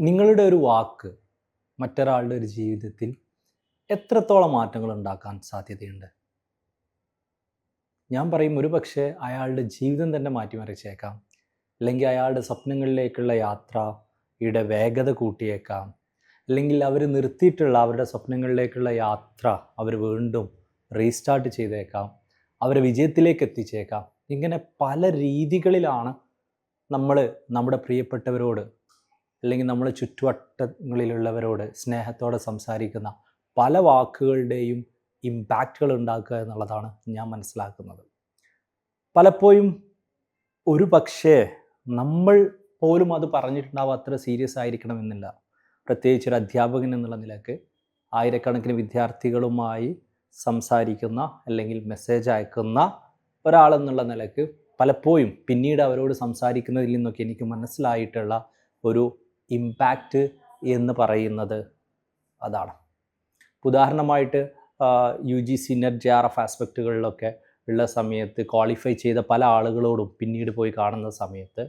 നിങ്ങളുടെ ഒരു വാക്ക് മറ്റൊരാളുടെ ഒരു ജീവിതത്തിൽ എത്രത്തോളം മാറ്റങ്ങൾ ഉണ്ടാക്കാൻ സാധ്യതയുണ്ട്? ഞാൻ പറയും ഒരു പക്ഷേ അയാളുടെ ജീവിതം തന്നെ മാറ്റിമറിച്ചേക്കാം. അല്ലെങ്കിൽ അയാളുടെ സ്വപ്നങ്ങളിലേക്കുള്ള യാത്രയുടെ വേഗത കൂട്ടിയേക്കാം. അല്ലെങ്കിൽ അവർ നിർത്തിയിട്ടുള്ള അവരുടെ സ്വപ്നങ്ങളിലേക്കുള്ള യാത്ര അവർ വീണ്ടും റീസ്റ്റാർട്ട് ചെയ്തേക്കാം. അവരെ വിജയത്തിലേക്ക് എത്തിച്ചേക്കാം. ഇങ്ങനെ പല രീതികളിലാണ് നമ്മൾ നമ്മുടെ പ്രിയപ്പെട്ടവരോട് അല്ലെങ്കിൽ നമ്മൾ ചുറ്റുവട്ടങ്ങളിലുള്ളവരോട് സ്നേഹത്തോടെ സംസാരിക്കുന്ന പല വാക്കുകളുടെയും ഇമ്പാക്റ്റുകൾ ഉണ്ടാക്കുക എന്നുള്ളതാണ് ഞാൻ മനസ്സിലാക്കുന്നത്. പലപ്പോഴും ഒരു പക്ഷേ നമ്മൾ പോലും അത് പറഞ്ഞിട്ടുണ്ടാവും അത്ര സീരിയസ് ആയിരിക്കണമെന്നില്ല. പ്രത്യേകിച്ച് ഒരു അധ്യാപകൻ എന്നുള്ള നിലയ്ക്ക് ആയിരക്കണക്കിന് വിദ്യാർത്ഥികളുമായി സംസാരിക്കുന്ന അല്ലെങ്കിൽ മെസ്സേജ് അയക്കുന്ന ഒരാളെന്നുള്ള നിലയ്ക്ക് പലപ്പോഴും പിന്നീട് അവരോട് സംസാരിക്കുന്നതിൽ നിന്നൊക്കെ എനിക്ക് മനസ്സിലായിട്ടുള്ള ഒരു ഇമ്പാക്റ്റ് എന്ന് പറയുന്നത് അതാണ്. ഉദാഹരണമായിട്ട് U G C NET J R F ആസ്പെക്റ്റുകളിലൊക്കെ ഉള്ള സമയത്ത് ക്വാളിഫൈ ചെയ്ത പല ആളുകളോടും പിന്നീട് പോയി കാണുന്ന സമയത്ത്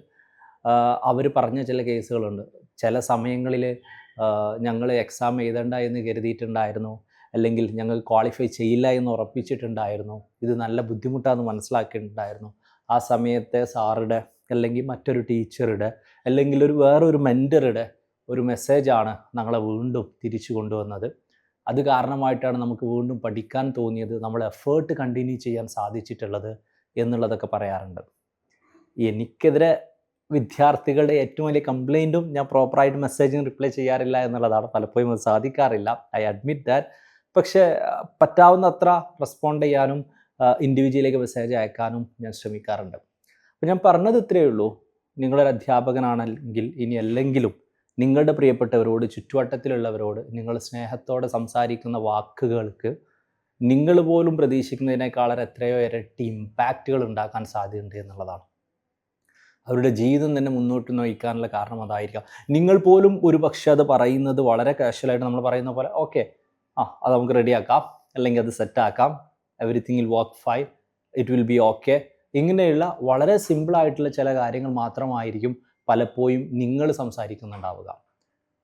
അവർ പറഞ്ഞ ചില കേസുകളുണ്ട്. ചില സമയങ്ങളിൽ ഞങ്ങൾ എക്സാം എഴുതണ്ട എന്ന് കരുതിയിട്ടുണ്ടായിരുന്നു അല്ലെങ്കിൽ ഞങ്ങൾ ക്വാളിഫൈ ചെയ്യില്ല എന്ന് ഉറപ്പിച്ചിട്ടുണ്ടായിരുന്നു ഇത് നല്ല ബുദ്ധിമുട്ടാണെന്ന് മനസ്സിലാക്കിയിട്ടുണ്ടായിരുന്നു. ആ സമയത്തെ സാറുടെ അല്ലെങ്കിൽ മറ്റൊരു ടീച്ചറുടെ അല്ലെങ്കിൽ ഒരു വേറൊരു മെന്ററുടെ ഒരു മെസ്സേജാണ് ഞങ്ങളെ വീണ്ടും തിരിച്ചു കൊണ്ടുവന്നത്. അത് കാരണമായിട്ടാണ് നമുക്ക് വീണ്ടും പഠിക്കാൻ തോന്നിയത് നമ്മൾ എഫേർട്ട് കണ്ടിന്യൂ ചെയ്യാൻ സാധിച്ചിട്ടുള്ളത് എന്നുള്ളതൊക്കെ പറയാറുണ്ട്. എനിക്കെതിരെ വിദ്യാർത്ഥികളുടെ ഏറ്റവും വലിയ കംപ്ലൈന്റും ഞാൻ പ്രോപ്പറായിട്ട് മെസ്സേജിന് റിപ്ലൈ ചെയ്യാറില്ല എന്നുള്ളതാണ്. പലപ്പോഴും അത് സാധിക്കാറില്ല. ഐ അഡ്മിറ്റ് ദാറ്റ് പക്ഷേ പറ്റാവുന്നത്ര റെസ്പോണ്ട് ചെയ്യാനും ഇൻഡിവിജ്വലിലേക്ക് മെസ്സേജ് അയക്കാനും ഞാൻ ശ്രമിക്കാറുണ്ട്. അപ്പോൾ ഞാൻ പറഞ്ഞത് ഇത്രയേ ഉള്ളൂ. നിങ്ങളൊരു അധ്യാപകനാണെങ്കിൽ ഇനി അല്ലെങ്കിലും നിങ്ങളുടെ പ്രിയപ്പെട്ടവരോട് ചുറ്റുവട്ടത്തിലുള്ളവരോട് നിങ്ങൾ സ്നേഹത്തോടെ സംസാരിക്കുന്ന വാക്കുകൾക്ക് നിങ്ങൾ പോലും പ്രതീക്ഷിക്കുന്നതിനേക്കാൾ എത്രയോ ഇരട്ടി ഇമ്പാക്റ്റുകൾ ഉണ്ടാക്കാൻ സാധ്യതയുണ്ട് എന്നുള്ളതാണ്. അവരുടെ ജീവിതം തന്നെ മുന്നോട്ട് നയിക്കാനുള്ള കാരണം അതായിരിക്കാം. നിങ്ങൾ പോലും ഒരു പക്ഷേ അത് പറയുന്നത് വളരെ കാഷ്വലായിട്ട് നമ്മൾ പറയുന്ന പോലെ ഓക്കെ ആ അത് നമുക്ക് റെഡിയാക്കാം അല്ലെങ്കിൽ അത് സെറ്റാക്കാം everything will work fine it will be okay ഇങ്ങനെയുള്ള വളരെ സിമ്പിളായിട്ടുള്ള ചില കാര്യങ്ങൾ മാത്രമായിരിക്കും പലപ്പോഴും നിങ്ങൾ സംസാരിക്കുന്നുണ്ടാവുക.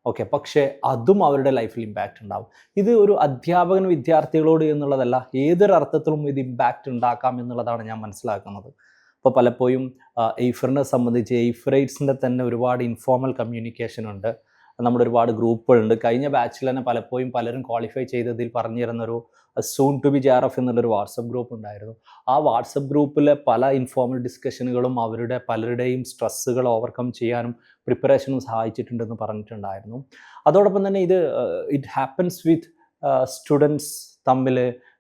ഓക്കെ പക്ഷേ അതും അവരുടെ ലൈഫിൽ ഇമ്പാക്റ്റ് ഉണ്ടാവും. ഇത് ഒരു അധ്യാപകൻ വിദ്യാർത്ഥികളോട് എന്നുള്ളതല്ല ഏതൊരർത്ഥത്തിലും ഇത് ഇമ്പാക്റ്റ് ഉണ്ടാക്കാം എന്നുള്ളതാണ് ഞാൻ മനസ്സിലാക്കുന്നത്. അപ്പോൾ പലപ്പോഴും എയ്ഫറിനെ സംബന്ധിച്ച് എയ്ഫ്രൈറ്റ്സിന്റെ തന്നെ ഒരുപാട് ഇൻഫോർമൽ കമ്മ്യൂണിക്കേഷൻ ഉണ്ട്. നമ്മുടെ ഒരുപാട് ഗ്രൂപ്പുകളുണ്ട്. കഴിഞ്ഞ ബാച്ചിൽ തന്നെ പലപ്പോഴും പലരും ക്വാളിഫൈ ചെയ്തതിൽ പറഞ്ഞു തരുന്നൊരു soon to be J R F എന്നുള്ളൊരു വാട്സപ്പ് ഗ്രൂപ്പ് ഉണ്ടായിരുന്നു. ആ വാട്സപ്പ് ഗ്രൂപ്പിലെ പല ഇൻഫോർമൽ ഡിസ്കഷനുകളും അവരുടെ പലരുടെയും സ്ട്രെസ്സുകൾ ഓവർകം ചെയ്യാനും പ്രിപ്പറേഷനും സഹായിച്ചിട്ടുണ്ടെന്ന് പറഞ്ഞിട്ടുണ്ടായിരുന്നു. അതോടൊപ്പം തന്നെ ഇത് ഇറ്റ് ഹാപ്പൻസ് വിത്ത് സ്റ്റുഡൻസ് തമ്മിൽ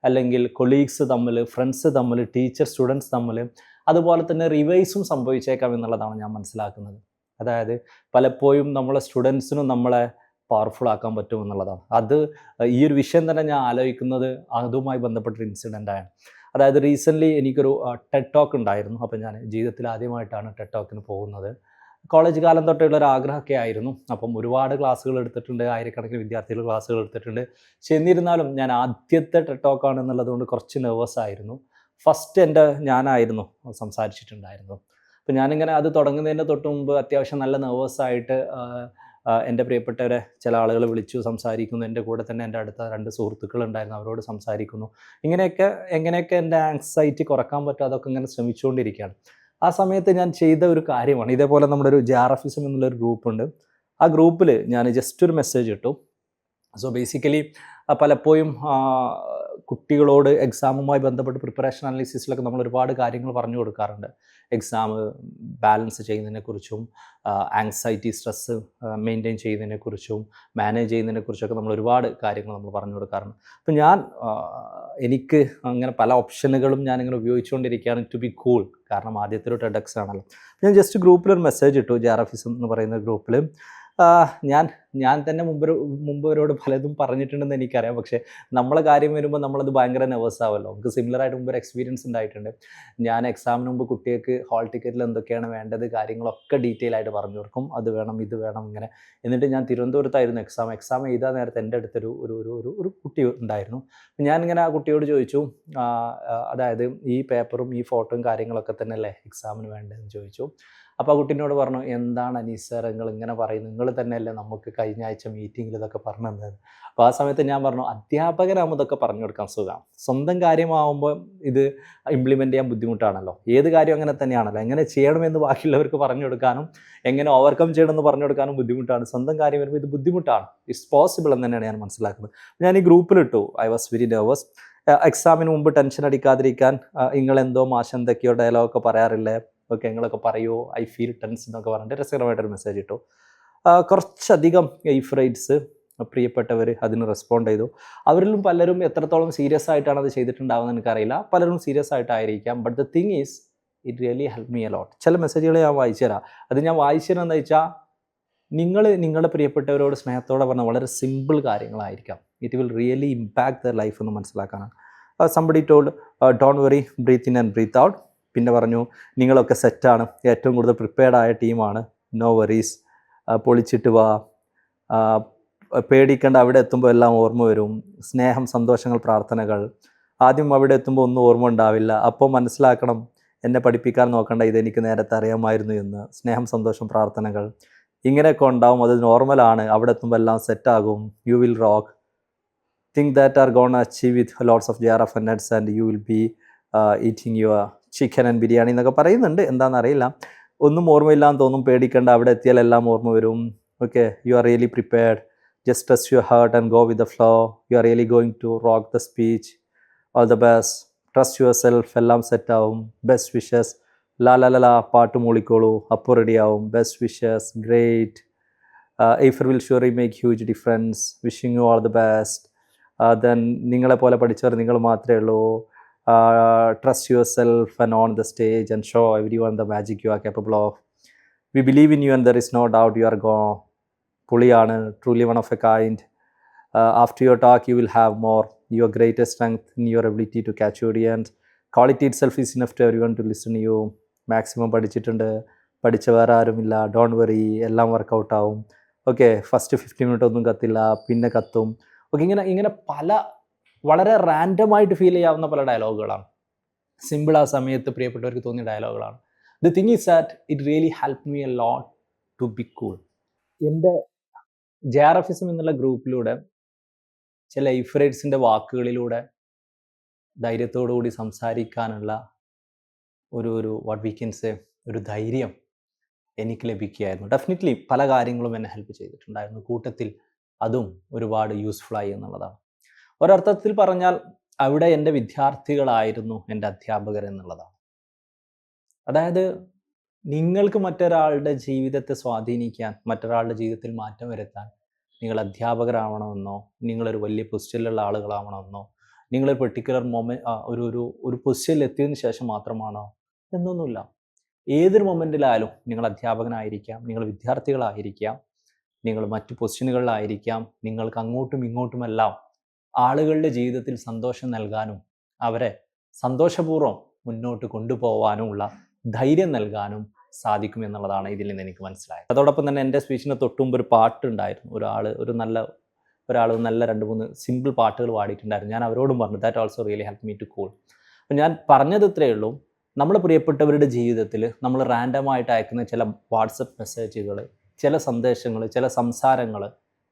അല്ലെങ്കിൽ കൊളീഗ്സ് തമ്മിൽ ഫ്രണ്ട്സ് തമ്മിൽ ടീച്ചർ സ്റ്റുഡൻസ് തമ്മിൽ അതുപോലെ തന്നെ റിവൈസും സംഭവിച്ചേക്കാം എന്നുള്ളതാണ് ഞാൻ മനസ്സിലാക്കുന്നത്. അതായത് പലപ്പോഴും നമ്മളെ സ്റ്റുഡൻസിനും നമ്മളെ പവർഫുൾ ആക്കാൻ പറ്റും എന്നുള്ളതാണ്. അത് ഈ ഒരു വിഷയം തന്നെ ഞാൻ ആലോചിക്കുന്നത് അതുമായി ബന്ധപ്പെട്ടൊരു ഇൻസിഡന്റ് ആണ്. അതായത് റീസെന്റ്ലി എനിക്കൊരു ടെഡ് ടോക്ക് ഉണ്ടായിരുന്നു. അപ്പോൾ ഞാൻ ജീവിതത്തിൽ ആദ്യമായിട്ടാണ് ടെഡ് ടോക്കിന് പോകുന്നത്. കോളേജ് കാലം തൊട്ടുള്ള ഒരു ആഗ്രഹമൊക്കെ ആയിരുന്നു. അപ്പം ഒരുപാട് ക്ലാസ്സുകൾ എടുത്തിട്ടുണ്ട്. ആയിരക്കണക്കിന് വിദ്യാർത്ഥികൾ ക്ലാസ്സുകൾ എടുത്തിട്ടുണ്ട്. പക്ഷെ എന്നിരുന്നാലും ഞാൻ ആദ്യത്തെ ടെഡ് ടോക്കാണ് എന്നുള്ളതുകൊണ്ട് കുറച്ച് നെർവസ് ആയിരുന്നു. ഫസ്റ്റ് എന്റെ ഞാനായിരുന്നു സംസാരിച്ചിട്ടുണ്ടായിരുന്നു അപ്പോൾ ഞാനിങ്ങനെ അത് തുടങ്ങുന്നതിന്റെ തൊട്ട് മുമ്പ് അത്യാവശ്യം നല്ല നെർവസായിട്ട് എന്റെ പ്രിയപ്പെട്ടവരെ ചില ആളുകൾ വിളിച്ചു സംസാരിക്കുന്നു. എന്റെ കൂടെ തന്നെ എന്റെ അടുത്ത രണ്ട് സുഹൃത്തുക്കൾ ഉണ്ടായിരുന്നു അവരോട് സംസാരിക്കുന്നു. ഇങ്ങനെയൊക്കെ എങ്ങനെയൊക്കെ എന്റെ ആങ്സൈറ്റി കുറയ്ക്കാൻ പറ്റുമോ അതൊക്കെ ഇങ്ങനെ ശ്രമിച്ചുകൊണ്ടിരിക്കുകയാണ്. ആ സമയത്ത് ഞാൻ ചെയ്ത ഒരു കാര്യമാണ്. ഇതേപോലെ നമ്മുടെ ഒരു ജാറഫിസം എന്നുള്ളൊരു ഗ്രൂപ്പുണ്ട് ആ ഗ്രൂപ്പിൽ ഞാൻ ജസ്റ്റ് ഒരു മെസ്സേജ് ഇട്ടു. സോ ബേസിക്കലി പലപ്പോഴും കുട്ടികളോട് എക്സാമുമായി ബന്ധപ്പെട്ട് പ്രിപ്പറേഷൻ അനാലിസിസിലൊക്കെ നമ്മൾ ഒരുപാട് കാര്യങ്ങൾ പറഞ്ഞു കൊടുക്കാറുണ്ട്. എക്സാം ബാലൻസ് ചെയ്യുന്നതിനെക്കുറിച്ചും ആങ്സൈറ്റി സ്ട്രെസ്സ് മെയിന്റെയിൻ ചെയ്യുന്നതിനെക്കുറിച്ചും മാനേജ് ചെയ്യുന്നതിനെക്കുറിച്ചൊക്കെ നമ്മൾ ഒരുപാട് കാര്യങ്ങൾ നമ്മൾ പറഞ്ഞു കൊടുക്കാറുണ്ട്. അപ്പം ഞാൻ എനിക്ക് അങ്ങനെ പല ഓപ്ഷനുകളും ഞാനിങ്ങനെ ഉപയോഗിച്ചുകൊണ്ടിരിക്കുകയാണ് ടു ബി കൂൾ കാരണം ആദ്യത്തെ ഒരു ടെഡക്സ് ആണല്ലോ. ഞാൻ ജസ്റ്റ് ഗ്രൂപ്പിലൊരു മെസ്സേജ് ഇട്ടു ജാറഫിസം എന്ന് പറയുന്ന ഗ്രൂപ്പിൽ ഞാൻ ഞാൻ തന്നെ മുമ്പ് മുമ്പവരോട് പലതും പറഞ്ഞിട്ടുണ്ടെന്ന് എനിക്കറിയാം. പക്ഷേ നമ്മളെ കാര്യം വരുമ്പോൾ നമ്മളത് ഭയങ്കര നെർവസ് ആവുമല്ലോ നമുക്ക് സിമിലർ ആയിട്ട് മുമ്പ് ഒരു എക്സ്പീരിയൻസ് ഉണ്ടായിട്ടുണ്ട്. ഞാൻ എക്സാമിന് മുമ്പ് കുട്ടികൾക്ക് ഹാൾ ടിക്കറ്റിൽ എന്തൊക്കെയാണ് വേണ്ടത് കാര്യങ്ങളൊക്കെ ഡീറ്റെയിൽ ആയിട്ട് പറഞ്ഞു കൊടുക്കും. അത് വേണം ഇത് വേണം ഇങ്ങനെ. എന്നിട്ട് ഞാൻ തിരുവനന്തപുരത്തായിരുന്നു എക്സാം എക്സാം എഴുതാൻ നേരത്തെ എന്റെ അടുത്തൊരു ഒരു ഒരു ഒരു ഒരു കുട്ടി ഉണ്ടായിരുന്നു. ഞാനിങ്ങനെ ആ കുട്ടിയോട് ചോദിച്ചു അതായത് ഈ പേപ്പറും ഈ ഫോട്ടോയും കാര്യങ്ങളൊക്കെ തന്നെ അല്ലേ എക്സാമിന് വേണ്ടതെന്ന് ചോദിച്ചു. അപ്പോൾ ആ കുട്ടീനോട് പറഞ്ഞു എന്താണ് അനീസ് സാർ നിങ്ങൾ ഇങ്ങനെ പറയുന്നത്? നിങ്ങൾ തന്നെയല്ലേ നമുക്ക് കഴിഞ്ഞ ആഴ്ച മീറ്റിങ്ങിൽ ഇതൊക്കെ പറഞ്ഞു തന്നത് അപ്പോൾ ആ സമയത്ത് ഞാൻ പറഞ്ഞു അധ്യാപകരാകുമ്പോൾ ഇതൊക്കെ പറഞ്ഞു കൊടുക്കാൻ സുഖം സ്വന്തം കാര്യമാവുമ്പോൾ ഇത് ഇംപ്ലിമെന്റ് ചെയ്യാൻ ബുദ്ധിമുട്ടാണല്ലോ. ഏത് കാര്യം അങ്ങനെ തന്നെയാണല്ലോ. എങ്ങനെ ചെയ്യണമെന്ന് ബാക്കിയുള്ളവർക്ക് പറഞ്ഞു കൊടുക്കാനും എങ്ങനെ ഓവർകം ചെയ്യണമെന്ന് പറഞ്ഞു കൊടുക്കാനും ബുദ്ധിമുട്ടാണ്. സ്വന്തം കാര്യം വരുമ്പോൾ ഇത് ബുദ്ധിമുട്ടാണ്. ഇറ്റ്സ് പോസിബിൾ എന്ന് തന്നെയാണ് ഞാൻ മനസ്സിലാക്കുന്നത്. ഞാൻ ഈ ഗ്രൂപ്പിലിട്ടു. ഐ വാസ് വെരി നെർവസ് എക്സാമിന് മുമ്പ് ടെൻഷൻ അടിക്കാതിരിക്കാൻ നിങ്ങൾ എന്തോ എന്തൊക്കെയോ ഡയലോഗൊക്കെ പറയാറില്ലേ? ഓക്കെ നിങ്ങളൊക്കെ പറയുമോ ഐ ഫീൽ ടെൻസ് എന്നൊക്കെ പറഞ്ഞിട്ട് രസകരമായിട്ടൊരു മെസ്സേജ് ഇട്ടു. കുറച്ചധികം എയ്ഫ്രൈറ്റ്സ് പ്രിയപ്പെട്ടവർ അതിന് റെസ്പോണ്ട് ചെയ്തു. അവരിലും പലരും എത്രത്തോളം സീരിയസ് ആയിട്ടാണ് അത് ചെയ്തിട്ടുണ്ടാവുന്നത് എനിക്കറിയില്ല. പലരും serious ആയിട്ടായിരിക്കാം. But the thing is it really help me a lot ചില മെസ്സേജുകൾ ഞാൻ വായിച്ചു തരാം. അത് ഞാൻ വായിച്ചു തരാമെന്ന് വെച്ചാൽ നിങ്ങൾ നിങ്ങളുടെ പ്രിയപ്പെട്ടവരോട് സ്നേഹത്തോടെ പറഞ്ഞ വളരെ simple കാര്യങ്ങളായിരിക്കാം. It will really impact the life എന്ന് മനസ്സിലാക്കാനാണ്. Somebody told don't worry breathe in and breathe out പിന്നെ പറഞ്ഞു നിങ്ങളൊക്കെ സെറ്റാണ് ഏറ്റവും കൂടുതൽ പ്രിപ്പയർഡ് ആയ ടീമാണ് നോ വറീസ് പൊളിച്ചിട്ട് വാ. പേടിക്കേണ്ട. അവിടെ എത്തുമ്പോൾ എല്ലാം ഓർമ്മ വരും. സ്നേഹം സന്തോഷങ്ങൾ പ്രാർത്ഥനകൾ. ആദ്യം അവിടെ എത്തുമ്പോൾ ഒന്നും ഓർമ്മ ഉണ്ടാവില്ല. അപ്പോൾ മനസ്സിലാക്കണം എന്നെ പഠിപ്പിക്കാൻ നോക്കണ്ട. ഇതെനിക്ക് നേരത്തെ അറിയാമായിരുന്നു എന്ന്. സ്നേഹം സന്തോഷം പ്രാർത്ഥനകൾ. ഇങ്ങനെയൊക്കെ ഉണ്ടാവും. അത് നോർമലാണ് അവിടെ എത്തുമ്പോൾ എല്ലാം സെറ്റാകും you will rock think that are gonna achieve with lots of J R F nuts and you will be eating your chicken and biryani എന്നൊക്കെ പറയുന്നുണ്ട്. എന്താണെന്ന് അറിയില്ല ഒന്നും ഓർമ്മയില്ലാന്ന് തോന്നും. പേടിക്കേണ്ട. അവിടെ എത്തിയാൽ എല്ലാം ഓർമ്മ വരും. Okay you are really prepared just trust your heart and go with the flow you are really going to rock the speech all the best trust yourself എല്ലാം സെറ്റാവും ബെസ്റ്റ് വിഷസ് ലാ ലാ ലാ പാട്ട് മൂളിക്കോളൂ. അപ്പോൾ റെഡിയാവും best wishes great effort will surely make huge difference wishing you all the best then നിങ്ങളെ പോലെ പഠിച്ചവർ നിങ്ങൾ മാത്രമേ ഉള്ളൂ. Yourself and on the stage and show everyone the magic you are capable of we believe in you and there is no doubt you are go പുളിയാണ് truly one of a kind after your talk you will have more your greatest strength in your ability to catch audience quality itself is enough to everyone to listen you maximum പഠിച്ചിട്ടുണ്ട്. പഠിച്ച വേറെ ആരുമില്ല don't worry എല്ലാം വർക്കൗട്ടാവും okay first fifty minute ഒന്നും കത്തില്ല. പിന്നെ കത്തും. ഓക്കെ ഇങ്ങനെ ഇങ്ങനെ പല വളരെ റാൻഡമായിട്ട് ഫീൽ ചെയ്യാവുന്ന പല ഡയലോഗുകളാണ് സിമ്പിൾ ആ സമയത്ത് പ്രിയപ്പെട്ടവർക്ക് തോന്നിയ ഡയലോഗുകളാണ് the thing is that it really help me a lot to be cool എന്റെ ജെ ആർ എഫ് എസും എന്നുള്ള ഗ്രൂപ്പിലൂടെ ചില ഇഫ്രൈറ്റ്സിന്റെ വാക്കുകളിലൂടെ ധൈര്യത്തോടുകൂടി സംസാരിക്കാനുള്ള ഒരു ഒരു വാട്ട് വി കൻ സേ ഒരു ധൈര്യം എനിക്ക് ലഭിക്കുകയായിരുന്നു. ഡെഫിനറ്റ്ലി പല കാര്യങ്ങളും എന്നെ ഹെൽപ്പ് ചെയ്തിട്ടുണ്ടായിരുന്നു. കൂട്ടത്തിൽ അതും ഒരുപാട് യൂസ്ഫുൾ ആയി എന്നുള്ളതാണ്. ഒരർത്ഥത്തിൽ പറഞ്ഞാൽ അവിടെ എന്റെ വിദ്യാർത്ഥികളായിരുന്നു എന്റെ അധ്യാപകർ എന്നുള്ളതാണ്. അതായത് നിങ്ങൾക്ക് മറ്റൊരാളുടെ ജീവിതത്തെ സ്വാധീനിക്കാൻ മറ്റൊരാളുടെ ജീവിതത്തിൽ മാറ്റം വരുത്താൻ നിങ്ങൾ അധ്യാപകരാവണമെന്നോ നിങ്ങളൊരു വലിയ പൊസിഷനിലുള്ള ആളുകളാവണമെന്നോ നിങ്ങളൊരു പെർട്ടിക്കുലർ മൊമെന്റ് ഒരു ഒരു ഒരു പൊസിഷനിൽ എത്തിയതിന് ശേഷം മാത്രമാണോ എന്നൊന്നുമില്ല. ഏതൊരു മൊമെന്റിലായാലും നിങ്ങൾ അധ്യാപകനായിരിക്കാം നിങ്ങൾ വിദ്യാർത്ഥികളായിരിക്കാം നിങ്ങൾ മറ്റു പൊസിഷനുകളിലായിരിക്കാം നിങ്ങൾക്ക് അങ്ങോട്ടും ഇങ്ങോട്ടുമെല്ലാം ആളുകളുടെ ജീവിതത്തിൽ സന്തോഷം നൽകാനും അവരെ സന്തോഷപൂർവം മുന്നോട്ട് കൊണ്ടുപോകാനുമുള്ള ധൈര്യം നൽകാനും സാധിക്കും എന്നുള്ളതാണ് ഇതിൽ നിന്ന് എനിക്ക് മനസ്സിലായത്. അതോടൊപ്പം തന്നെ എന്റെ സ്പീച്ചിന് തൊട്ടുമുമ്പ് ഒരു പാട്ടുണ്ടായിരുന്നു ഒരാൾ ഒരു നല്ല ഒരാൾ നല്ല രണ്ട് മൂന്ന് സിമ്പിൾ പാട്ടുകൾ പാടിയിട്ടുണ്ടായിരുന്നു. ഞാൻ അവരോടും പറഞ്ഞു that also really help me to cool അപ്പം ഞാൻ പറഞ്ഞത് ഇത്രയേ ഉള്ളൂ. നമ്മൾ പ്രിയപ്പെട്ടവരുടെ ജീവിതത്തിൽ നമ്മൾ റാൻഡമായിട്ട് അയക്കുന്ന ചില വാട്സപ്പ് മെസ്സേജുകൾ ചില സന്ദേശങ്ങൾ ചില സംസാരങ്ങൾ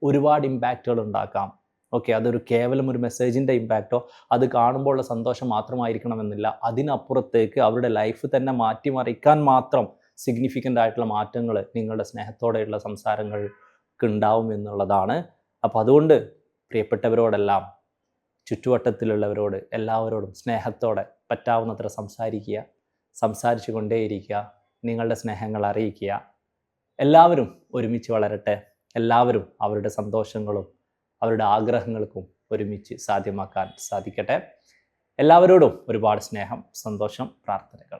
ഒരുപാട് ഇമ്പാക്റ്റുകൾ ഉണ്ടാക്കാം. ഓക്കെ അതൊരു കേവലം ഒരു മെസ്സേജിന്റെ ഇമ്പാക്റ്റോ? അത് കാണുമ്പോഴുള്ള സന്തോഷം മാത്രമായിരിക്കണമെന്നില്ല. അതിനപ്പുറത്തേക്ക് അവരുടെ ലൈഫ് തന്നെ മാറ്റിമറിക്കാൻ മാത്രം സിഗ്നിഫിക്കന്റ് ആയിട്ടുള്ള മാറ്റങ്ങൾ നിങ്ങളുടെ സ്നേഹത്തോടെയുള്ള സംസാരങ്ങൾക്ക് ഉണ്ടാവും എന്നുള്ളതാണ്. അപ്പോൾ അതുകൊണ്ട് പ്രിയപ്പെട്ടവരോടെല്ലാം ചുറ്റുവട്ടത്തിലുള്ളവരോട് എല്ലാവരോടും സ്നേഹത്തോടെ പറ്റാവുന്നത്ര സംസാരിക്കുക സംസാരിച്ചു കൊണ്ടേയിരിക്കുക നിങ്ങളുടെ സ്നേഹങ്ങൾ അറിയിക്കുക. എല്ലാവരും ഒരുമിച്ച് വളരട്ടെ. എല്ലാവരും അവരുടെ സന്തോഷങ്ങളും അവരുടെ ആഗ്രഹങ്ങൾക്കും ഒരുമിച്ച് സാധ്യമാക്കാൻ സാധിക്കട്ടെ. എല്ലാവരോടും ഒരുപാട് സ്നേഹം സന്തോഷം പ്രാർത്ഥനകൾ.